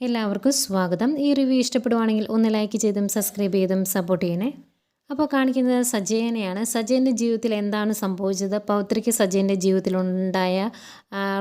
എല്ലാവർക്കും സ്വാഗതം. ഈ റിവ്യൂ ഇഷ്ടപ്പെടുവാണെങ്കിൽ ഒന്ന് ലൈക്ക് ചെയ്തും സബ്സ്ക്രൈബ് ചെയ്തും സപ്പോർട്ട് ചെയ്യണേ. അപ്പോൾ കാണിക്കുന്നത് സജയനെയാണ്. സജയന്റെ ജീവിതത്തിൽ എന്താണ് സംഭവിച്ചത്? പൗത്രിക്ക് സജയന്റെ ജീവിതത്തിലുണ്ടായ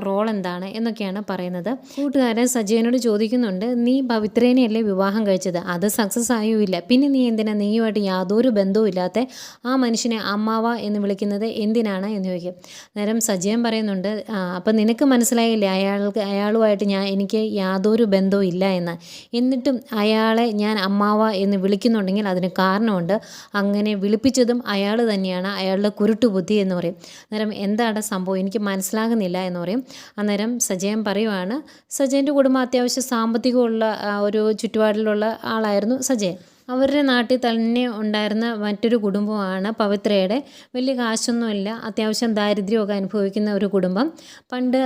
റോൾ എന്താണ് എന്നൊക്കെയാണ് പറയുന്നത്. കൂട്ടുകാരൻ സജയനോട് ചോദിക്കുന്നുണ്ട് നീ പവിത്രേനെയല്ലേ വിവാഹം കഴിച്ചത്? അത് സക്സസ് ആയോ ഇല്ല പിന്നെ നീ എന്തിനാ നീയുമായിട്ട് യാതൊരു ബന്ധവും ഇല്ലാത്ത ആ മനുഷ്യനെ അമ്മാവ എന്ന് വിളിക്കുന്നത് എന്തിനാണ്? എന്ന് ചോദിക്കും. നേരം സജയൻ പറയുന്നുണ്ട് "ആ, അപ്പം നിനക്ക് മനസ്സിലായില്ലേ അയാൾക്ക് അയാളുമായിട്ട് ഞാൻ എനിക്ക് യാതൊരു ബന്ധവും ഇല്ല എന്ന്. എന്നിട്ടും അയാളെ ഞാൻ അമ്മാവ എന്ന് വിളിക്കുന്നുണ്ടെങ്കിൽ അതിന് കാരണമുണ്ട്. അങ്ങനെ വിളിപ്പിച്ചതും അയാൾ തന്നെയാണ്. അയാളുടെ കുരുട്ടുബുദ്ധി എന്ന് പറയും. നേരം എന്താണ് സംഭവം? എനിക്ക് മനസ്സിലാകുന്നില്ല എന്ന് പറയും. അന്നേരം സജയൻ പറയുവാണ് സജയന്റെ കുടുംബം അത്യാവശ്യം സാമ്പത്തികമുള്ള ഒരു ചുറ്റുപാടിലുള്ള ആളായിരുന്നു സജയൻ. അവരുടെ നാട്ടിൽ തന്നെ ഉണ്ടായിരുന്ന മറ്റൊരു കുടുംബമാണ് പവിത്രയുടെ. വലിയ കാശൊന്നുമില്ല. അത്യാവശ്യം ദാരിദ്ര്യമൊക്കെ അനുഭവിക്കുന്ന ഒരു കുടുംബം. പണ്ട്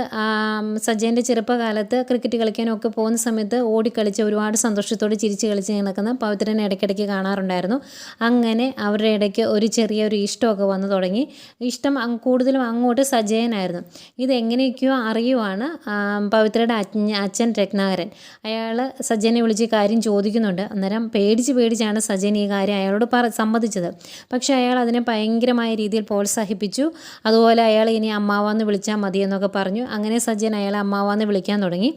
സജയന്റെ ചെറുപ്പകാലത്ത് ക്രിക്കറ്റ് കളിക്കാനൊക്കെ പോകുന്ന സമയത്ത് ഓടിക്കളിച്ച് ഒരുപാട് സന്തോഷത്തോടെ ചിരിച്ച് കളിച്ച് നടക്കുന്ന പവിത്രനെ ഇടയ്ക്കിടയ്ക്ക് കാണാറുണ്ടായിരുന്നു. അങ്ങനെ അവരുടെ ഇടയ്ക്ക് ഒരു ചെറിയൊരു ഇഷ്ടമൊക്കെ വന്നു തുടങ്ങി. ഇഷ്ടം കൂടുതലും അങ്ങോട്ട് സജയനായിരുന്നു. ഇതെങ്ങനെയൊക്കെയോ അറിയുവാണ് പവിത്രയുടെ അച്ഛൻ രത്നാകരൻ. അയാൾ സജയനെ വിളിച്ച് കാര്യം ചോദിക്കുന്നുണ്ട്. അന്നേരം പേടിച്ച് പേടിച്ചാണ് സജൻ ഈ കാര്യം അയാളോട് പറ സമ്മതിച്ചത്. പക്ഷേ അയാൾ അതിനെ ഭയങ്കരമായ രീതിയിൽ പ്രോത്സാഹിപ്പിച്ചു. അതുപോലെ അയാൾ ഇനി അമ്മാവാന്ന് വിളിച്ചാൽ മതി എന്നൊക്കെ പറഞ്ഞു. അങ്ങനെ സജ്ജൻ അയാളെ അമ്മാവാന്ന് വിളിക്കാൻ തുടങ്ങി.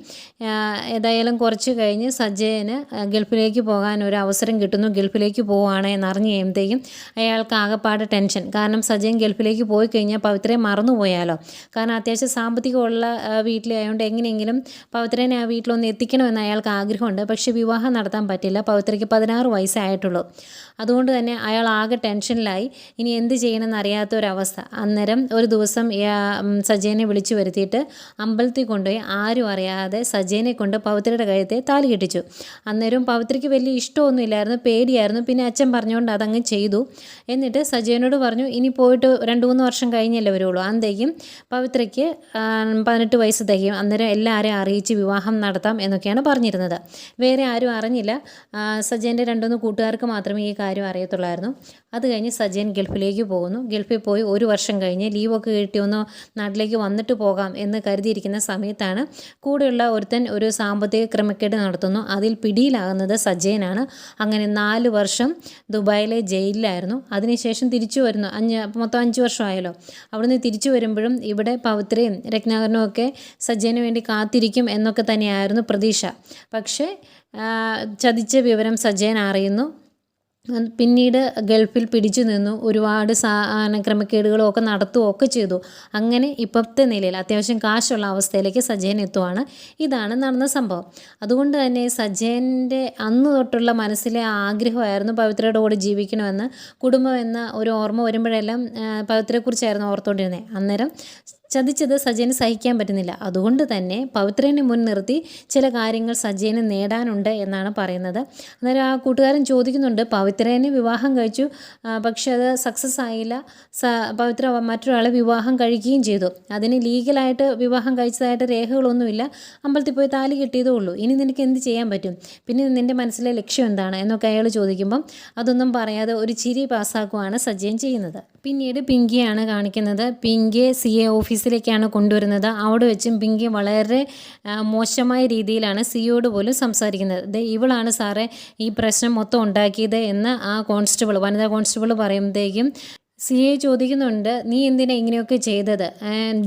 ഏതായാലും കുറച്ച് കഴിഞ്ഞ് സജ്ജയന് ഗൾഫിലേക്ക് പോകാൻ ഒരു അവസരം കിട്ടുന്നു. ഗൾഫിലേക്ക് പോവുകയാണ് എന്നറിഞ്ഞ് കഴിയുമ്പോഴത്തേക്കും അയാൾക്ക് ആകെപ്പാട് ടെൻഷൻ. കാരണം സജ്ജൻ ഗൾഫിലേക്ക് പോയി കഴിഞ്ഞാൽ പവിത്രയെ മറന്നുപോയാലോ? കാരണം അത്യാവശ്യം സാമ്പത്തികമുള്ള വീട്ടിലായതുകൊണ്ട് എങ്ങനെയെങ്കിലും പവിത്രനെ ആ വീട്ടിലൊന്ന് എത്തിക്കണമെന്ന് അയാൾക്ക് ആഗ്രഹമുണ്ട്. പക്ഷേ വിവാഹം നടത്താൻ പറ്റില്ല. പവിത്രയ്ക്ക് പതിനാറ് വയസ്സേ. ആയിട്ടുള്ളൂ അതുകൊണ്ട് തന്നെ അയാൾ ആകെ ടെൻഷനിലായി. ഇനി എന്ത് ചെയ്യണമെന്ന് അറിയാത്ത ഒരവസ്ഥ. അന്നേരം ഒരു ദിവസം സജയനെ വിളിച്ചു വരുത്തിയിട്ട് അമ്പലത്തിൽ കൊണ്ടുപോയി ആരും അറിയാതെ സജയനെ കൊണ്ട് പവിത്രയുടെ കഴുത്തെ താലി കെട്ടിച്ചു. അന്നേരം പവിത്രയ്ക്ക് വലിയ ഇഷ്ടമൊന്നുമില്ലായിരുന്നു പേടിയായിരുന്നു. പിന്നെ അച്ഛൻ പറഞ്ഞുകൊണ്ട് അതങ്ങ് ചെയ്തു. എന്നിട്ട് സജയനോട് പറഞ്ഞു ഇനി പോയിട്ട് രണ്ട് മൂന്ന് വർഷം കഴിഞ്ഞല്ലേ വരുള്ളൂ. അന്തേക്കും പവിത്രയ്ക്ക് പതിനെട്ട് വയസ്സ് തികയും. അന്നേരം എല്ലാവരെയും അറിയിച്ച് വിവാഹം നടത്താം എന്നൊക്കെയാണ് പറഞ്ഞിരുന്നത്. വേറെ ആരും അറിഞ്ഞില്ല. സജയന്റെ സജയന്റെ രണ്ടുമൂന്ന് കൂട്ടുകാർക്ക് മാത്രമേ ഈ കാര്യം അറിയത്തുള്ളായിരുന്നു. അത് കഴിഞ്ഞ് സജയൻ ഗൾഫിലേക്ക് പോകുന്നു. ഗൾഫിൽ പോയി ഒരു വർഷം കഴിഞ്ഞ് ലീവൊക്കെ കിട്ടി ഒന്ന് നാട്ടിലേക്ക് വന്നിട്ട് പോകാം എന്ന് കരുതിയിരിക്കുന്ന സമയത്താണ് കൂടെയുള്ള ഒരുത്തൻ ഒരു സാമ്പത്തിക ക്രമക്കേട് നടത്തുന്നു. അതിൽ പിടിയിലാകുന്നത് സജയനാണ്. അങ്ങനെ നാല് വർഷം ദുബായിലെ ജയിലിലായിരുന്നു. അതിനുശേഷം തിരിച്ചു വരുന്നു. അഞ്ച് മൊത്തം അഞ്ച് വർഷമായല്ലോ. അവിടുന്ന് തിരിച്ചു വരുമ്പോഴും ഇവിടെ പവിത്രയും രത്നാകരനും ഒക്കെ സജ്ജന് വേണ്ടി കാത്തിരിക്കും എന്നൊക്കെ തന്നെയായിരുന്നു പ്രതീക്ഷ. പക്ഷേ ചതിച്ച വിവരം സജയൻ അറിയുന്നു. പിന്നീട് ഗൾഫിൽ പിടിച്ചു നിന്നു. ഒരുപാട് സാ ക്രമക്കേടുകളും ഒക്കെ നടത്തുകയും ഒക്കെ ചെയ്തു. അങ്ങനെ ഇപ്പോഴത്തെ നിലയിൽ അത്യാവശ്യം കാശുള്ള അവസ്ഥയിലേക്ക് സജയൻ എത്തുവാണ്. ഇതാണ് നടന്ന സംഭവം. അതുകൊണ്ട് തന്നെ സജയന്റെ അന്ന് തൊട്ടുള്ള മനസ്സിലെ ആഗ്രഹമായിരുന്നു പവിത്രയുടെ കൂടെ ജീവിക്കണമെന്ന്. കുടുംബം എന്ന ഒരു ഓർമ്മ വരുമ്പോഴെല്ലാം പവിത്രയെക്കുറിച്ചായിരുന്നു ഓർത്തുകൊണ്ടിരുന്നത്. അന്നേരം ചതിച്ചത് സജയന് സഹിക്കാൻ പറ്റുന്നില്ല. അതുകൊണ്ട് തന്നെ പവിത്രനെ മുൻനിർത്തി ചില കാര്യങ്ങൾ സജയന് നേടാനുണ്ട് എന്നാണ് പറയുന്നത്. അന്നേരം ആ കൂട്ടുകാരൻ ചോദിക്കുന്നുണ്ട് പവിത്രനെ വിവാഹം കഴിച്ചു. പക്ഷെ അത് സക്സസ് ആയില്ല. സ പവിത്ര മറ്റൊരാളെ വിവാഹം കഴിക്കുകയും ചെയ്തു. അതിന് ലീഗലായിട്ട് വിവാഹം കഴിച്ചതായിട്ട് രേഖകളൊന്നുമില്ല. അമ്പലത്തിൽ പോയി താലി കിട്ടിയതേ ഉള്ളൂ. ഇനി നിനക്ക് എന്ത് ചെയ്യാൻ പറ്റും? പിന്നെ നിന്റെ മനസ്സിലെ ലക്ഷ്യം എന്താണ്? എന്നൊക്കെ അയാൾ ചോദിക്കുമ്പം അതൊന്നും പറയാതെ ഒരു ചിരി പാസ്സാക്കുവാണ് സജയൻ ചെയ്യുന്നത്. പിന്നീട് പിങ്കിയാണ് കാണിക്കുന്നത്. പിങ്കിയെ സി എ ഓഫീസിലേക്കാണ് കൊണ്ടുവരുന്നത്. അവിടെ വെച്ചും പിങ്കി വളരെ മോശമായ രീതിയിലാണ് സിയോട് പോലും സംസാരിക്കുന്നത്. ഇവളാണ് സാറേ ഈ പ്രശ്നം മൊത്തം ഉണ്ടാക്കിയത് എന്ന് ആ കോൺസ്റ്റബിൾ വനിതാ കോൺസ്റ്റബിൾ പറയുമ്പോഴത്തേക്കും സി എ ചോദിക്കുന്നുണ്ട് നീ എന്തിനാ ഇങ്ങനെയൊക്കെ ചെയ്തത്?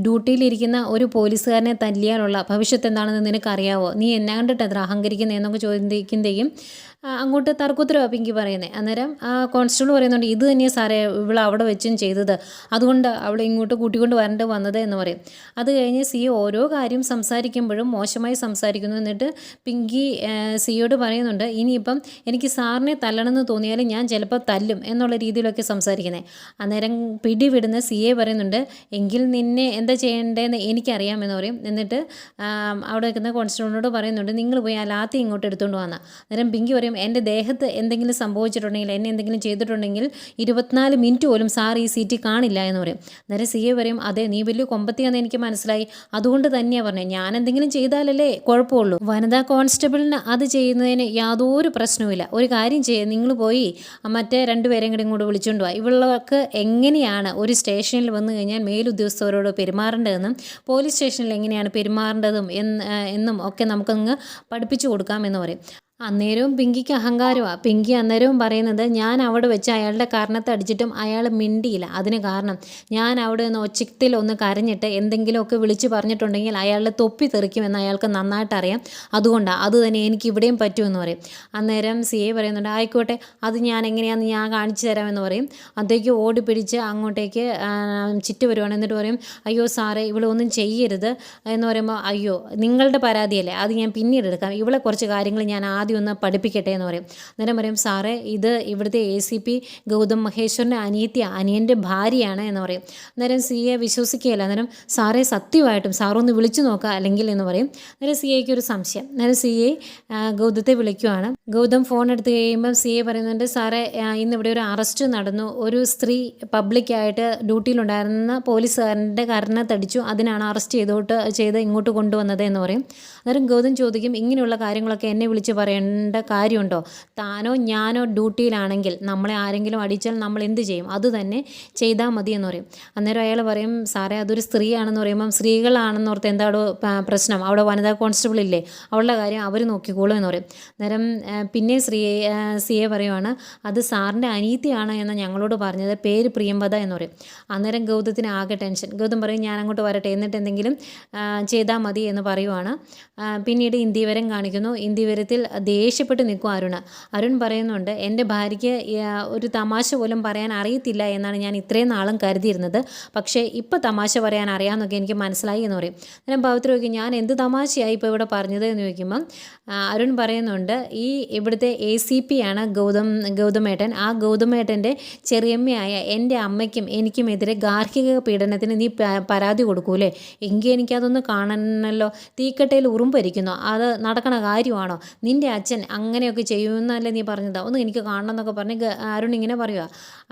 ഡ്യൂട്ടിയിലിരിക്കുന്ന ഒരു പോലീസുകാരനെ തല്ലിയാലുള്ള ഭവിഷ്യത്ത് എന്താണെന്ന് നിനക്കറിയാവോ? നീ എന്നാ കണ്ടിട്ട് അത്ര അഹങ്കരിക്കുന്നത് എന്നൊക്കെ ചോദിക്കുമ്പോഴത്തേക്കും ആ, അങ്ങോട്ട് തർക്കുത്തരവാണ് പിങ്കി പറയുന്നത് അന്നേരം ആ കോൺസ്റ്റബിൾ പറയുന്നുണ്ട് ഇത് തന്നെയാണ് സാറേ ഇവൾ അവിടെ വെച്ചും ചെയ്തത്. അതുകൊണ്ട് അവളെ ഇങ്ങോട്ട് കൂട്ടിക്കൊണ്ട് വരേണ്ടി വന്നത് എന്ന് പറയും. അത് കഴിഞ്ഞ് സി ഓരോ കാര്യം സംസാരിക്കുമ്പോഴും മോശമായി സംസാരിക്കുന്നു എന്നിട്ട് പിങ്കി സിയോട് പറയുന്നുണ്ട് ഇനിയിപ്പം എനിക്ക് സാറിനെ തല്ലണമെന്ന് തോന്നിയാൽ ഞാൻ ചിലപ്പോൾ തല്ലും എന്നുള്ള രീതിയിലൊക്കെ സംസാരിക്കുന്നത് അന്നേരം പിടിവിടുന്ന സിയെ പറയുന്നുണ്ട് എങ്കിൽ നിന്നെ എന്താ ചെയ്യേണ്ടതെന്ന് എനിക്കറിയാമെന്ന് പറയും. എന്നിട്ട് അവിടെ നിൽക്കുന്ന കോൺസ്റ്റബിളിനോട് പറയുന്നുണ്ട് നിങ്ങൾ പോയി ആ ലാത്തി ഇങ്ങോട്ട് എടുത്തുകൊണ്ട് വന്നാൽ അന്നേരം പിങ്കി പറയും പറയും എന്റെ ദേഹത്ത് എന്തെങ്കിലും സംഭവിച്ചിട്ടുണ്ടെങ്കിൽ എന്നെ എന്തെങ്കിലും ചെയ്തിട്ടുണ്ടെങ്കിൽ ഇരുപത്തിനാല് മിനിറ്റ് പോലും സാർ ഈ സീറ്റിൽ കാണില്ല എന്ന് പറയും. നേരെ സി എ പറയും അതെ നീ വലിയ കൊമ്പത്തിയാന്ന് എനിക്ക് മനസ്സിലായി. അതുകൊണ്ട് തന്നെയാണ് പറഞ്ഞത് ഞാൻ എന്തെങ്കിലും ചെയ്താലല്ലേ കുഴപ്പമുള്ളൂ. വനിതാ കോൺസ്റ്റബിളിന് അത് ചെയ്യുന്നതിന് യാതൊരു പ്രശ്നവുമില്ല ഒരു കാര്യം ചെയ്യുക നിങ്ങൾ പോയി മറ്റേ രണ്ടുപേരെയും കൂടി ഇങ്ങോട്ട് വിളിച്ചുകൊണ്ട് പോവാം ഇവൾക്ക് എങ്ങനെയാണ് ഒരു സ്റ്റേഷനിൽ വന്നു കഴിഞ്ഞാൽ മേലുദ്യോഗസ്ഥരോട് പെരുമാറേണ്ടതെന്നും പോലീസ് സ്റ്റേഷനിൽ എങ്ങനെയാണ് പെരുമാറേണ്ടതും എന്നും ഒക്കെ നമുക്കങ്ങ് പഠിപ്പിച്ചു കൊടുക്കാമെന്ന് പറയും. അന്നേരവും പിങ്കിക്ക് അഹങ്കാരമാണ് പിങ്കി അന്നേരവും പറയുന്നത് ഞാൻ അവിടെ വെച്ച് അയാളുടെ കാരണത്തെ അടിച്ചിട്ടും അയാൾ മിണ്ടിയില്ല. അതിന് കാരണം ഞാൻ അവിടെ നിന്ന് ഒച്ചത്തിൽ ഒന്ന് കരഞ്ഞിട്ട് എന്തെങ്കിലുമൊക്കെ വിളിച്ച് പറഞ്ഞിട്ടുണ്ടെങ്കിൽ അയാളുടെ തൊപ്പി തെറിക്കുമെന്ന് അയാൾക്ക് നന്നായിട്ട് അറിയാം. അതുകൊണ്ടാണ് അത് തന്നെ എനിക്ക് ഇവിടെയും പറ്റുമെന്ന് പറയും. അന്നേരം സി എ പറയുന്നുണ്ട് ആയിക്കോട്ടെ അത് ഞാൻ എങ്ങനെയാന്ന് ഞാൻ കാണിച്ചു തരാമെന്ന് പറയും. അതേക്ക് ഓടി പിടിച്ച് അങ്ങോട്ടേക്ക് ചിറ്റ് വരുവാണ്. എന്നിട്ട് പറയും അയ്യോ സാറേ ഇവളൊന്നും ചെയ്യരുത്. എന്ന് പറയുമ്പോൾ അയ്യോ നിങ്ങളുടെ പരാതിയല്ലേ? അത് ഞാൻ പിന്നീട് എടുക്കാം. ഇവളെ കുറച്ച് കാര്യങ്ങൾ ഞാൻ ആദ്യം ഒന്ന് പഠിപ്പിക്കട്ടെ എന്ന് പറയും. അന്നേരം പറയും സാറേ ഇത് ഇവിടുത്തെ എ സി പി ഗൗതം മഹേശ്വറിന്റെ അനിയത്തിയ അനിയന്റെ ഭാര്യയാണ് എന്ന് പറയും. അന്നേരം സി എ വിശ്വസിക്കുകയില്ല. അന്നേരം സാറേ സത്യമായിട്ടും സാറൊന്ന് വിളിച്ചു നോക്കുക അല്ലെങ്കിൽ എന്ന് പറയും. അന്നേരം സി എക്ക് ഒരു സംശയം. അന്നേരം സി എ ഗൗതത്തെ വിളിക്കുവാണ്. ഗൗതം ഫോൺ എടുത്ത് കഴിയുമ്പം സി എ പറയുന്നുണ്ട് സാറേ ഇന്ന് ഇവിടെ ഒരു അറസ്റ്റ് നടന്നു. ഒരു സ്ത്രീ പബ്ലിക്കായിട്ട് ഡ്യൂട്ടിയിലുണ്ടായിരുന്ന പോലീസുകാരന്റെ കരണത്തടിച്ചു അതിനാണ് അറസ്റ്റ് ചെയ്തോട്ട് ചെയ്ത് ഇങ്ങോട്ട് കൊണ്ടുവന്നത് എന്ന് പറയും. അന്നേരം ഗൗതം ചോദിക്കും ഇങ്ങനെയുള്ള കാര്യങ്ങളൊക്കെ എന്നെ വിളിച്ച് പറയേണ്ട കാര്യമുണ്ടോ? താനോ ഞാനോ ഡ്യൂട്ടിയിലാണെങ്കിൽ നമ്മളെ ആരെങ്കിലും അടിച്ചാൽ നമ്മൾ എന്ത് ചെയ്യും? അത് തന്നെ ചെയ്താൽ മതി എന്ന് പറയും. അന്നേരം അയാൾ പറയും സാറേ അതൊരു സ്ത്രീയാണെന്ന് പറയുമ്പം സ്ത്രീകളാണെന്ന് ഓർത്ത് എന്താടോ പ്രശ്നം. അവിടെ വനിതാ കോൺസ്റ്റബിൾ ഇല്ലേ? അവളുടെ കാര്യം അവർ നോക്കിക്കോളൂ എന്ന് പറയും. അന്നേരം പിന്നെ ശ്രീ സി എ പറയുവാണ് അത് സാറിന്റെ അനീതിയാണ് എന്ന് ഞങ്ങളോട് പറഞ്ഞത്. പേര് പ്രിയംവദ എന്ന് പറയും. അന്നേരം ഗൗതത്തിന് ആകെ ടെൻഷൻ. ഗൗതം പറയും ഞാൻ അങ്ങോട്ട് വരട്ടെ. എന്നിട്ട് എന്തെങ്കിലും ചെയ്താൽ മതി എന്ന് പറയുവാണ്. പിന്നീട് ഇന്ത്യവരം കാണിക്കുന്നു. ഇന്ത്യവരത്തിൽ ദേഷ്യപ്പെട്ട് നിൽക്കും അരുൺ അരുൺ പറയുന്നുണ്ട് എന്റെ ഭാര്യയ്ക്ക് ഒരു തമാശ പോലും പറയാൻ അറിയത്തില്ല എന്നാണ് ഞാൻ ഇത്രയും നാളും കരുതിയിരുന്നത്. പക്ഷേ ഇപ്പോൾ തമാശ പറയാൻ അറിയാമെന്നൊക്കെ എനിക്ക് മനസ്സിലായി എന്ന് പറയും. അന്നേരം പവിത്ര ചോദിക്കും ഞാൻ എന്ത് തമാശയായി ഇപ്പോൾ ഇവിടെ പറഞ്ഞത്? എന്ന് ചോദിക്കുമ്പം അരുൺ പറയുന്നുണ്ട് ഈ ഇവിടുത്തെ എ സി പി ആണ് ഗൗതം ഗൗതമേട്ടൻ. ആ ഗൗതമേട്ടന്റെ ചെറിയമ്മയായ എന്റെ അമ്മയ്ക്കും എനിക്കുമെതിരെ ഗാർഹിക പീഡനത്തിന് നീ പരാതി കൊടുക്കൂലേ എങ്കിൽ എനിക്കതൊന്ന് കാണണമല്ലോ തീക്കട്ടയിൽ ഉറുമ്പരിക്കുന്നു അത് നടക്കണ കാര്യമാണോ? നിന്റെ അച്ഛൻ അങ്ങനെയൊക്കെ ചെയ്യുമെന്നല്ലേ നീ പറഞ്ഞതാ? ഒന്ന് എനിക്ക് കാണണം എന്നൊക്കെ പറഞ്ഞ് അരുൺ ഇങ്ങനെ പറയുക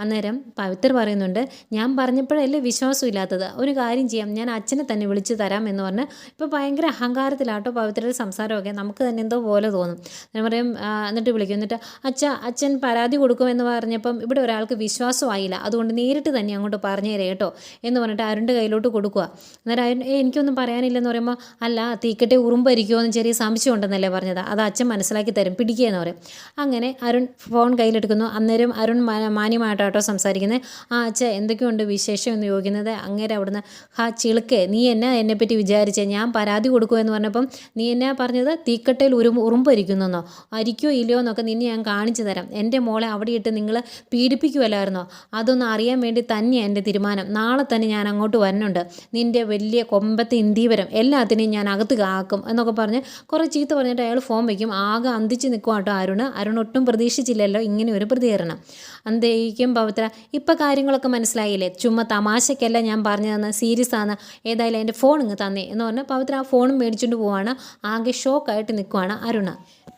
അന്നേരം പവിത്ര പറയുന്നുണ്ട് ഞാൻ പറഞ്ഞപ്പോഴല്ലേ വിശ്വാസമില്ലാത്തത്. ഒരു കാര്യം ചെയ്യാം. ഞാൻ അച്ഛനെ തന്നെ വിളിച്ചു തരാം എന്ന് പറഞ്ഞ് ഇപ്പോൾ ഭയങ്കര അഹങ്കാരത്തിലാട്ടോ പവിത്രയുടെ സംസാരമൊക്കെ. നമുക്ക് തന്നെ എന്തോ പോലെ തോന്നും. ഞാൻ പറയും എന്നിട്ട് വിളിക്കും. എന്നിട്ട് അച്ഛ അച്ഛൻ പരാതി കൊടുക്കുമെന്ന് പറഞ്ഞപ്പം ഇവിടെ ഒരാൾക്ക് വിശ്വാസമായില്ല. അതുകൊണ്ട് നേരിട്ട് തന്നെ അങ്ങോട്ട് പറഞ്ഞു തരാം കേട്ടോ എന്ന് പറഞ്ഞിട്ട് അരുണിന്റെ കയ്യിലോട്ട് കൊടുക്കുക അന്നേരം അരുൺ "ഏയ്, എനിക്കൊന്നും പറയാനില്ലെന്ന് പറയുമ്പോൾ അല്ല തീക്കട്ടെ ഉറുമ്പരിക്കുമോ എന്ന് ചെറിയ സംശയം ഉണ്ടെന്നല്ലേ പറഞ്ഞത്. അത് അച്ഛൻ മനസ്സിലാക്കി തരും. പിടിക്കുക എന്ന് പറയും. അങ്ങനെ അരുൺ ഫോൺ കയ്യിലെടുക്കുന്നു. അന്നേരം അരുൺ മാന്യമായിട്ടാട്ടോ സംസാരിക്കുന്നത് ആ അച്ഛ എന്തൊക്കെയുണ്ട് വിശേഷം എന്ന് ചോദിക്കുന്നത്? അങ്ങനെ അവിടുന്ന് ഹാ ചിളുക്കേ നീ എന്നാ എന്നെപ്പറ്റി വിചാരിച്ചേ? ഞാൻ പരാതി കൊടുക്കുമെന്ന് പറഞ്ഞപ്പം നീ എന്നാ പറഞ്ഞത്? തീക്കട്ടയിൽ ഉരു ഉറുമ്പരിക്കുന്നെന്നോ? അരിക്കോ ഇല്ലയോ എന്നൊക്കെ നിന്നെ ഞാൻ കാണിച്ചു തരാം. എന്റെ മോളെ അവിടെ ഇട്ട് നിങ്ങൾ പീഡിപ്പിക്കുമല്ലായിരുന്നോ അതൊന്ന് അറിയാൻ വേണ്ടി തന്നെയാണ് എന്റെ തീരുമാനം. നാളെ തന്നെ ഞാൻ അങ്ങോട്ട് വരുന്നുണ്ട് നിന്റെ വലിയ കൊമ്പത്തെ ഇന്ദീവരം എല്ലാത്തിനെയും ഞാൻ അകത്ത് കാക്കും. എന്നൊക്കെ പറഞ്ഞ് കുറേ ചീത്ത പറഞ്ഞിട്ട് അയാൾ ഫോൺ വയ്ക്കും ആകെ അന്തിച്ച് നിൽക്കും കേട്ടോ അരുണ്. അരുൺ ഒട്ടും പ്രതീക്ഷിച്ചില്ലല്ലോ ഇങ്ങനെ ഒരു പ്രതികരണം. അന്തേക്കും പവിത്ര. ഇപ്പം കാര്യങ്ങളൊക്കെ മനസ്സിലായില്ലേ? ചുമ്മാ തമാശക്കല്ല ഞാൻ പറഞ്ഞു പറഞ്ഞതെന്ന് സീരിയസ് ആണ് ഏതായാലും എന്റെ ഫോൺ ഇങ്ങ് തന്നേ എന്ന് പറഞ്ഞാൽ പവിത്ര ആ ഫോണും മേടിച്ചുകൊണ്ട് പോവാണ്. ആകെ ഷോക്കായിട്ട് നിൽക്കുവാണ് അരുണ.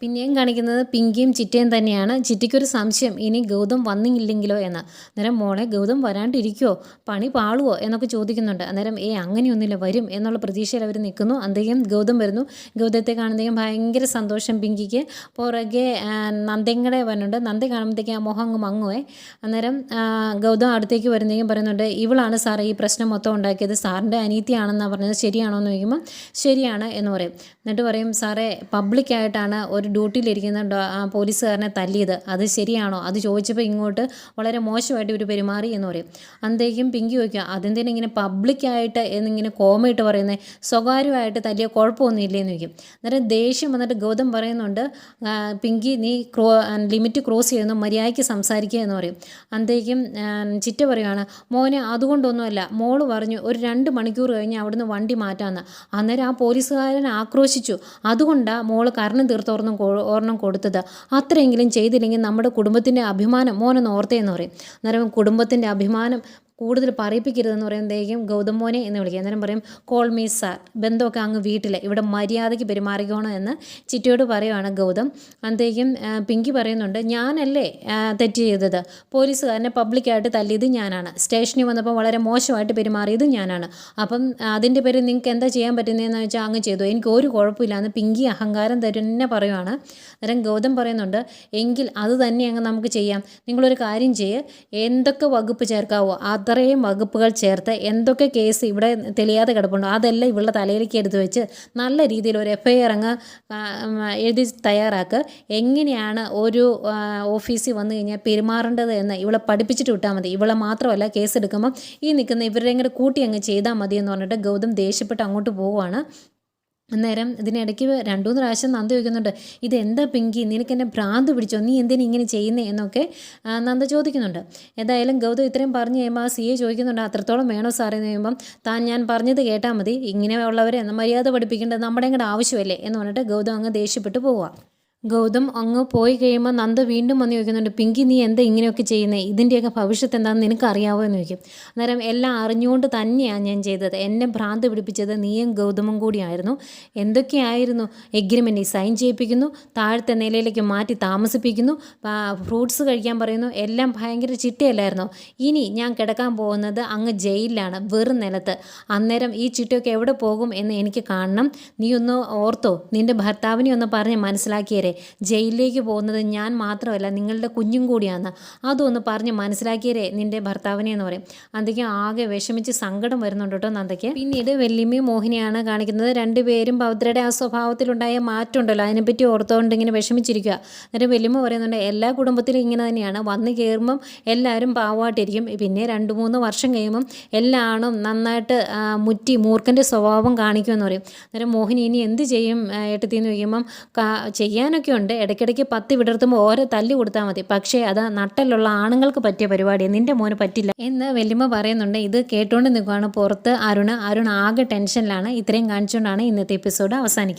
പിന്നെയും കാണിക്കുന്നത് പിങ്കിയും ചിറ്റയും തന്നെയാണ്. ചിറ്റയ്ക്കൊരു സംശയം ഇനി ഗൗതം വന്നില്ലെങ്കിലോ എന്ന്. അന്നേരം മോളെ ഗൗതം വരാണ്ടിരിക്കുമോ പണി പാളുവോ? എന്നൊക്കെ ചോദിക്കുന്നുണ്ട്. അന്നേരം ഏ അങ്ങനെയൊന്നുമില്ല വരും എന്നുള്ള പ്രതീക്ഷയിൽ അവർ നിൽക്കുന്നു. അന്തേക്കും ഗൗതം വരുന്നു. ഗൗതത്തെ കാണുന്നതേക്കും ഭയങ്കര സന്തോഷം പിങ്കിക്ക് പുറകെ കൂടെ വരുന്നുണ്ട് നന്ദി കാണുമ്പോഴത്തേക്ക് ആ മുഖം അങ്ങ് മങ്ങുവേ. അന്നേരം ഗൗതം അടുത്തേക്ക് വരുന്നതേക്കും പറയുന്നുണ്ട് ഇവളാണ് സാറേ ഈ പ്രശ്നം മൊത്തം ഉണ്ടാക്കിയത്. സാറിന്റെ അനീതിയാണെന്നാണ് പറഞ്ഞത്. ശരിയാണോ എന്ന് ചോദിക്കുമ്പോൾ ശരിയാണ് എന്ന് പറയും. എന്നിട്ട് പറയും സാറേ പബ്ലിക്കായിട്ടാണ് ഒരു ഡ്യൂട്ടിയിലിരിക്കുന്ന പോലീസുകാരനെ തല്ലിയത്. അത് ശരിയാണോ? അത് ചോദിച്ചപ്പോൾ ഇങ്ങോട്ട് വളരെ മോശമായിട്ട് ഇവർ പെരുമാറി എന്ന് പറയും. അന്തേക്കും പിങ്കി ചോദിക്കുക അതെന്തിനാ ഇങ്ങനെ പബ്ലിക്കായിട്ട് എന്നിങ്ങനെ കോമയിട്ട് പറയുന്നത് സ്വകാര്യമായിട്ട് തല്ലിയ കുഴപ്പമൊന്നും എന്ന് ചോദിക്കും. അന്നേരം ദേഷ്യം വന്നിട്ട് ഗൗതം പറയുന്നുണ്ട് ആ, പിങ്കി നീ ക്രോ ലിമിറ്റ് ക്രോസ് ചെയ്യുന്നു മര്യാദയ്ക്ക് സംസാരിക്കുക എന്ന് പറയും. അന്തേക്കും ചിറ്റ പറയുകയാണ് മോനെ അതുകൊണ്ടൊന്നുമല്ല. മോൾ പറഞ്ഞു ഒരു രണ്ട് മണിക്കൂർ കഴിഞ്ഞ് അവിടുന്ന് വണ്ടി മാറ്റാമെന്ന് അന്നേരം ആ പോലീസുകാരൻ ആക്രോശിച്ചു. അതുകൊണ്ടാണ് മോൾ കരണം ഓർണം ഓർണം കൊടുത്തത്. അത്രയെങ്കിലും ചെയ്തില്ലെങ്കിൽ നമ്മുടെ കുടുംബത്തിന്റെ അഭിമാനം മോനൊന്ന് ഓർത്തേന്ന് പറയും. അന്നേരം കുടുംബത്തിന്റെ അഭിമാനം കൂടുതൽ പറയിപ്പിക്കരുതെന്ന് പറയുമ്പോഴത്തേക്കും ഗൗതം മോനെ എന്ന് വിളിക്കുക. അന്നേരം പറയും കോൾ മീ സാർ ബന്ധമൊക്കെ അങ്ങ് വീട്ടിൽ ഇവിടെ മര്യാദയ്ക്ക് പെരുമാറിക്കോണം എന്ന് ചിറ്റയോട് പറയുവാണ് ഗൗതം. അന്നത്തേക്കും പിങ്കി പറയുന്നുണ്ട് ഞാനല്ലേ തെറ്റ് ചെയ്തത്? പോലീസുകാരനെ പബ്ലിക്കായിട്ട് തല്ലിയത് ഞാനാണ്. സ്റ്റേഷനിൽ വന്നപ്പോൾ വളരെ മോശമായിട്ട് പെരുമാറിയത് ഞാനാണ്. അപ്പം അതിന്റെ പേര് നിങ്ങൾക്ക് എന്താ ചെയ്യാൻ പറ്റുന്നതെന്ന് വെച്ചാൽ അങ്ങ് ചെയ്തു. എനിക്ക് ഒരു കുഴപ്പമില്ല എന്ന് പിങ്കി അഹങ്കാരം തന്നെ പറയുവാണ്. അന്നേരം ഗൗതം പറയുന്നുണ്ട് എങ്കിൽ അത് തന്നെ അങ്ങ് നമുക്ക് ചെയ്യാം. നിങ്ങളൊരു കാര്യം ചെയ്യുക എന്തൊക്കെ വകുപ്പ് ചേർക്കാവോ? അത്രയും വകുപ്പുകൾ ചേർത്ത് എന്തൊക്കെ കേസ് ഇവിടെ തെളിയാതെ കിടപ്പുണ്ടോ അതെല്ലാം ഇവളുടെ തലയിലേക്ക് എടുത്ത് വെച്ച് നല്ല രീതിയിൽ ഒരു എഫ് ഐ ആർ അങ്ങ് എഴുതി തയ്യാറാക്കുക എങ്ങനെയാണ് ഒരു ഓഫീസിൽ വന്നു കഴിഞ്ഞാൽ പെരുമാറേണ്ടത് എന്ന് ഇവളെ പഠിപ്പിച്ചിട്ട് വിട്ടാൽ മതി. ഇവളെ മാത്രമല്ല കേസ് എടുക്കുമ്പം ഈ നിൽക്കുന്ന ഇവരുടെ കൂടെ കൂട്ടി അങ്ങ് ചെയ്താൽ മതി എന്ന് പറഞ്ഞിട്ട് ഗൗതം ദേഷ്യപ്പെട്ട് അങ്ങോട്ട് പോവുകയാണ്. അന്നേരം ഇതിനിടയ്ക്ക് രണ്ടുമൂന്ന് പ്രാവശ്യം നന്ദ ചോദിക്കുന്നുണ്ട് ഇതെന്താ പിങ്കി? നിനക്ക് എന്നെ ഭ്രാന്ത് പിടിച്ചോ? നീ എന്തിനാ ഇങ്ങനെ ചെയ്യുന്നേ? എന്നൊക്കെ നന്ദ ചോദിക്കുന്നുണ്ട്. ഏതായാലും ഗൗതം ഇത്രയും പറഞ്ഞു കഴിയുമ്പോൾ ആ സി എ ചോദിക്കുന്നുണ്ട് അത്രത്തോളം വേണോ സാറേ? എന്ന് കഴിയുമ്പം താൻ ഞാൻ പറഞ്ഞത് കേട്ടാൽ മതി. ഇങ്ങനെയുള്ളവരെ മര്യാദ പഠിപ്പിക്കേണ്ടത് നമ്മുടെ കൂടെ ആവശ്യമല്ലേ? എന്ന് പറഞ്ഞിട്ട് ഗൗതം അങ്ങ് ദേഷ്യപ്പെട്ട് പോവുക. ഗൗതം അങ്ങ് പോയി കഴിയുമ്പോൾ നന്ദ വീണ്ടും വന്ന് ചോദിക്കുന്നുണ്ട് പിങ്കി നീ എന്താ ഇങ്ങനെയൊക്കെ ചെയ്യുന്നത് ഇതിന്റെയൊക്കെ ഭവിഷ്യത്ത് എന്താണെന്ന് നിനക്ക് അറിയാവോ എന്ന് ചോദിക്കും. അന്നേരം എല്ലാം അറിഞ്ഞുകൊണ്ട് തന്നെയാണ് ഞാൻ ചെയ്തത്. എന്നെ ഭ്രാന്ത് പിടിപ്പിച്ചത് നീയും ഗൗതമും കൂടിയായിരുന്നു. എന്തൊക്കെയായിരുന്നു? എഗ്രിമെന്റ് സൈൻ ചെയ്യിപ്പിക്കുന്നു താഴത്തെ നിലയിലേക്ക് മാറ്റി താമസിപ്പിക്കുന്നു ഫ്രൂട്ട്സ് കഴിക്കാൻ പറയുന്നു എല്ലാം ഭയങ്കര ചിട്ടയല്ലായിരുന്നു? ഇനി ഞാൻ കിടക്കാൻ പോകുന്നത് അങ്ങ് ജയിലിലാണ് വെറും നിലത്ത്. അന്നേരം ഈ ചിട്ടയൊക്കെ എവിടെ പോകും എന്ന് എനിക്ക് കാണണം. നീ ഒന്ന് ഓർത്തോ. നിന്റെ ഭർത്താവിനെ ഒന്ന് പറഞ്ഞ് മനസ്സിലാക്കിയേരെ. ജയിലിലേക്ക് പോകുന്നത് ഞാൻ മാത്രമല്ല നിങ്ങളുടെ കുഞ്ഞും കൂടിയാണ്. അതൊന്ന് പറഞ്ഞ് മനസ്സിലാക്കിയരേ നിന്റെ ഭർത്താവിനെ എന്ന് പറയും. അന്തയ്ക്ക് ആകെ വിഷമിച്ച് സങ്കടം വരുന്നുണ്ട് കേട്ടോ നന്ദയ്ക്ക്. പിന്നീട് വെല്ലിമ്മയും മോഹിനിയാണ് കാണിക്കുന്നത്. രണ്ടുപേരും പൗത്രയുടെ ആ സ്വഭാവത്തിലുണ്ടായ മാറ്റമുണ്ടല്ലോ. അതിനെപ്പറ്റി ഓർത്തുകൊണ്ട് ഇങ്ങനെ വിഷമിച്ചിരിക്കുക. എന്നിട്ട് വെല്ലിമ്മ പറയുന്നുണ്ട് എല്ലാ കുടുംബത്തിലും ഇങ്ങനെ തന്നെയാണ്. വന്ന് കയറുമ്പം എല്ലാവരും പാവമായിട്ടിരിക്കും. പിന്നെ രണ്ട് മൂന്ന് വർഷം കഴിയുമ്പം എല്ലാണും നന്നായിട്ട് മുറ്റി മൂർഖന്റെ സ്വഭാവം കാണിക്കുമെന്ന് പറയും. അന്നേരം മോഹിനി ഇനി എന്ത് ചെയ്യും ഏട്ടത്തിന്ന് ചോദിക്കുമ്പം കാ ചെയ്യാനൊക്കെ ഉണ്ട് ഇടയ്ക്കിടയ്ക്ക് പത്തി വിടർത്തുമ്പോൾ ഓരോ തല്ലി കൊടുത്താൽ മതി. പക്ഷേ അത് നട്ടലുള്ള ആണുങ്ങൾക്ക് പറ്റിയ പരിപാടി നിന്റെ മോന് പറ്റില്ല. എന്ന് വല്യമ്മ പറയുന്നുണ്ട്. ഇത് കേട്ടുകൊണ്ട് നിൽക്കുകയാണ് പുറത്ത് അരുണ്. അരുൺ ആകെ ടെൻഷനിലാണ്. ഇത്രയും കാണിച്ചുകൊണ്ടാണ് ഇന്നത്തെ എപ്പിസോഡ് അവസാനിക്കുന്നത്.